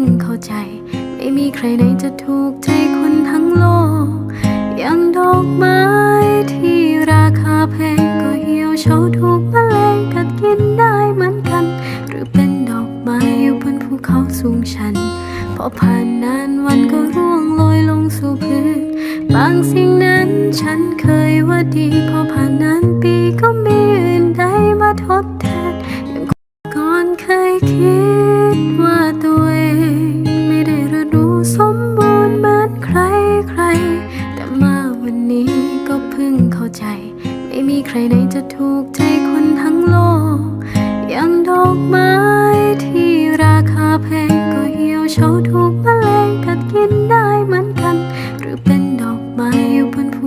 งเข้าใจ ไม่มีใครไหนจะถูกใจคนทั้งโลก อย่างดอกไม้ที่ราคาแพงก็เหี่ยวเฉาถูกแมลงกัดกินได้เหมือนกัน หรือเป็นดอกไม้อยู่บนภูเขาสูงชัน พอผ่านนานวันก็ร่วงลอยลงสู่พื้น บางสิ่งนั้นฉันเคยว่าดีพอ แต่มาวันนี้ก็เพิ่งเข้าใจ ไม่มีใครไหนจะถูกใจคนทั้งโลก อย่างดอกไม้ที่ราคาแพงก็เหี่ยวเฉาทุ